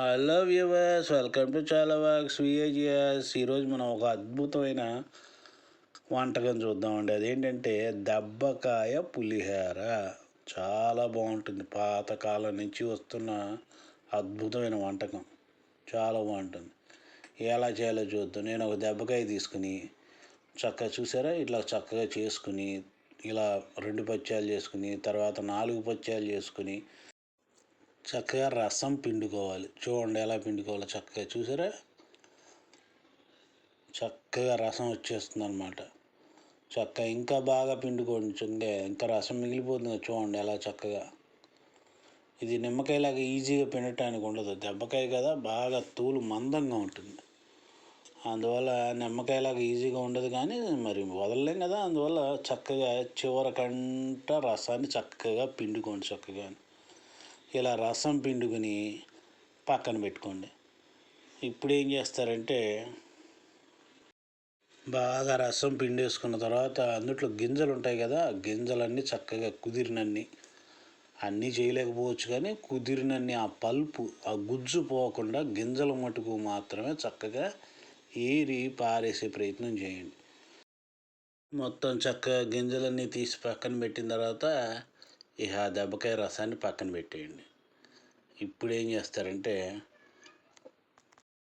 Hello viewers welcome to చాలా works విఏజిఎస్ ఈరోజు మనం ఒక అద్భుతమైన వంటకం చూద్దామండి. అదేంటంటే దెబ్బకాయ పులిహోర. చాలా బాగుంటుంది. పాతకాలం నుంచి వస్తున్న అద్భుతమైన వంటకం. చాలా బాగుంటుంది. ఎలా చేయాలో చూద్దాం. నేను ఒక దెబ్బకాయ తీసుకుని చక్కగా చూసారా? ఇట్లా చక్కగా చేసుకుని ఇలా రెండు పచ్చాలు చేసుకుని తర్వాత నాలుగు పచ్చాలు చేసుకుని చక్కగా రసం పిండుకోవాలి. చూడండి ఎలా పిండుకోవాలో చక్కగా చూసారా? చక్కగా రసం వచ్చేస్తుంది అనమాట చక్కగా ఇంకా బాగా పిండుకోండి చుంగే ఇంకా రసం మిగిలిపోతుంది చూడండి ఎలా చక్కగా. ఇది నిమ్మకాయలాగా ఈజీగా పిండటానికి ఉండదు. దెబ్బకాయ కదా బాగా తూలు మందంగా ఉంటుంది. అందువల్ల నిమ్మకాయలాగా ఈజీగా ఉండదు కానీ మరి వదలలేం కదా అందువల్ల చక్కగా చివరకంట రసాన్ని చక్కగా పిండుకోండి చక్కగా. ఇలా రసం పిండుకొని పక్కన పెట్టుకోండి. ఇప్పుడు ఏం చేస్తారంటే బాగా రసం పిండేసుకున్న తర్వాత అందుట్లో గింజలు ఉంటాయి కదా గింజలన్నీ చక్కగా కుదిరినన్ని అన్నీ చేయలేకపోవచ్చు కానీ కుదిరినన్ని ఆ పల్పు ఆ గుజ్జు పోకుండా గింజల మటుకు మాత్రమే చక్కగా ఏరి పారేసే ప్రయత్నం చేయండి. మొత్తం చక్కగా గింజలన్నీ తీసి పక్కన పెట్టిన తర్వాత ఇక ఆ దెబ్బకాయ రసాన్ని పక్కన పెట్టేయండి. ఇప్పుడు ఏం చేస్తారంటే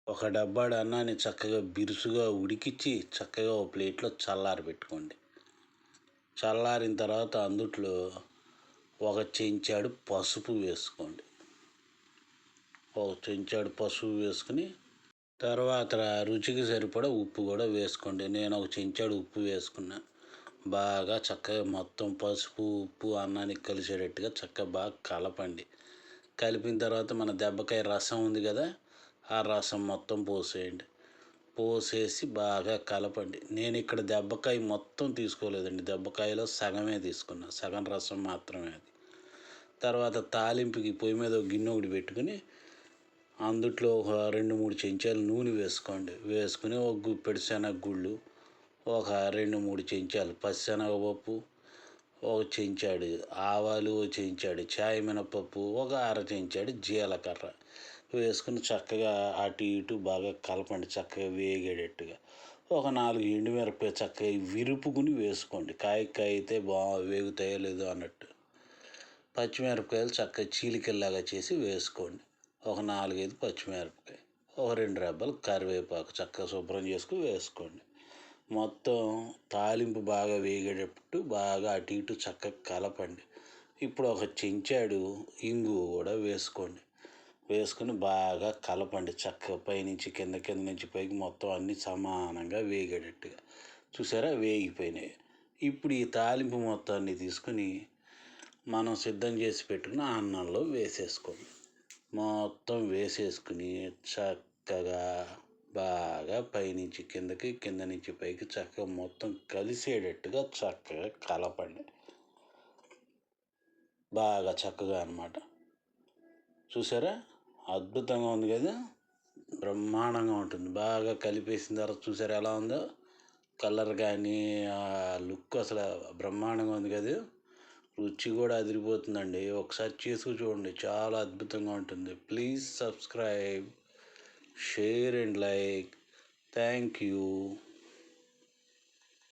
ఒక డబ్బాడు అన్నాన్ని చక్కగా బిరుసుగా ఉడికించి చక్కగా ఒక ప్లేట్లో చల్లారి పెట్టుకోండి. చల్లారిన తర్వాత అందుట్లో ఒక చెంచాడు పసుపు వేసుకోండి. ఒక చెంచాడు పసుపు వేసుకుని తర్వాత రుచికి సరిపడా ఉప్పు కూడా వేసుకోండి. నేను ఒక చెంచాడు ఉప్పు వేసుకున్నాను బాగా చక్కగా మొత్తం పసుపు ఉప్పు అన్నానికి కలిసేటట్టుగా చక్కగా బాగా కలపండి. కలిపిన తర్వాత మన దెబ్బకాయ రసం ఉంది కదా ఆ రసం మొత్తం పోసేయండి. పోసేసి బాగా కలపండి. నేను ఇక్కడ దెబ్బకాయ మొత్తం తీసుకోలేదండి. దెబ్బకాయలో సగమే తీసుకున్నా. సగం రసం మాత్రమే అది. తర్వాత తాలింపుకి పొయ్యి మీద ఒక గిన్నె ఒకటి పెట్టుకుని అందుట్లో ఒక రెండు మూడు చెంచాలు నూనె వేసుకోండి. వేసుకుని ఒక గుప్పెడు శనగ గుళ్ళు ఒక రెండు మూడు చెంచాలు పచ్చిశనగపప్పు ఒక చెంచాడు ఆవాలు ఒక చెంచాడు చాయ్ మినపప్పు ఒక అర చెంచాడు జీలకర్ర వేసుకుని చక్కగా అటు ఇటు బాగా కలపండి చక్కగా వేగేటట్టుగా. ఒక నాలుగు ఎండుమిరపకాయ చక్కగా విరుపుకుని వేసుకోండి. కాయ అయితే బా వేగుతాయో లేదో అన్నట్టు. పచ్చిమిరపకాయలు చక్కగా చీలికల్లాగా చేసి వేసుకోండి. ఒక నాలుగైదు పచ్చిమిరపకాయ ఒక రెండు రెబ్బలు కరివేపాకు చక్కగా శుభ్రం చేసుకుని వేసుకోండి. మొత్తం తాలింపు బాగా వేగేటట్టు బాగా అటు ఇటు చక్కగా కలపండి. ఇప్పుడు ఒక చెంచాడు ఇంగు కూడా వేసుకోండి. వేసుకొని బాగా కలపండి. చక్కగా పైనుంచి కింద కింద నుంచి పైకి మొత్తం అన్నీ సమానంగా వేగేటట్టుగా. చూసారా? వేగిపోయినాయి. ఇప్పుడు ఈ తాలింపు మొత్తాన్ని తీసుకుని మనం సిద్ధం చేసి పెట్టుకున్న అన్నంలో వేసేసుకోండి. మొత్తం వేసేసుకుని చక్కగా బాగా పైనుంచి కిందకి కింద నుంచి పైకి చక్కగా మొత్తం కలిసేటట్టుగా చక్కగా కలపండి. బాగా చక్కగా అనమాట చూసారా? అద్భుతంగా ఉంది కదా? బ్రహ్మాండంగా ఉంటుంది. బాగా కలిపేసిన తర్వాత చూసారా ఎలా ఉందో? కలర్ కానీ ఆ లుక్ అసలు బ్రహ్మాండంగా ఉంది కదా? రుచి కూడా అదిరిపోతుందండి. ఒకసారి చేసుకు చూడండి. చాలా అద్భుతంగా ఉంటుంది. Please subscribe. Share and like. Thank you